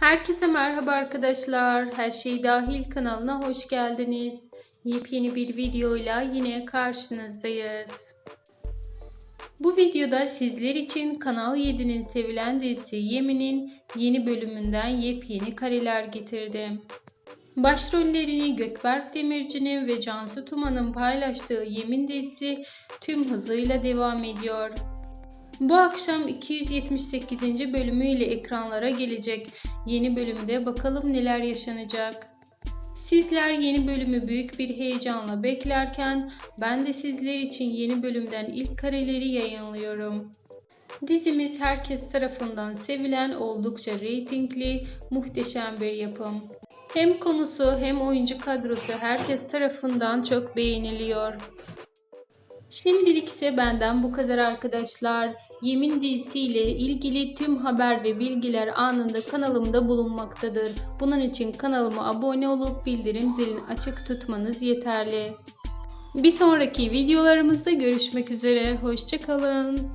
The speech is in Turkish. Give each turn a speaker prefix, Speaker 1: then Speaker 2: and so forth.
Speaker 1: Herkese merhaba arkadaşlar. Her şey dahil kanalına hoş geldiniz. Yepyeni bir videoyla yine karşınızdayız. Bu videoda sizler için Kanal 7'nin sevilen dizisi Yemin'in yeni bölümünden yepyeni kareler getirdim. Başrollerini Gökberk Demirci'nin ve Cansu Tuman'ın paylaştığı Yemin dizisi tüm hızıyla devam ediyor. Bu akşam 278. bölümüyle ekranlara gelecek. Yeni bölümde bakalım neler yaşanacak. Sizler yeni bölümü büyük bir heyecanla beklerken ben de sizler için yeni bölümden ilk kareleri yayınlıyorum. Dizimiz herkes tarafından sevilen oldukça reytingli, muhteşem bir yapım. Hem konusu hem oyuncu kadrosu herkes tarafından çok beğeniliyor. Şimdilik ise benden bu kadar arkadaşlar. Yemin dizisiyle ilgili tüm haber ve bilgiler anında kanalımda bulunmaktadır. Bunun için kanalıma abone olup bildirim zilini açık tutmanız yeterli. Bir sonraki videolarımızda görüşmek üzere. Hoşçakalın.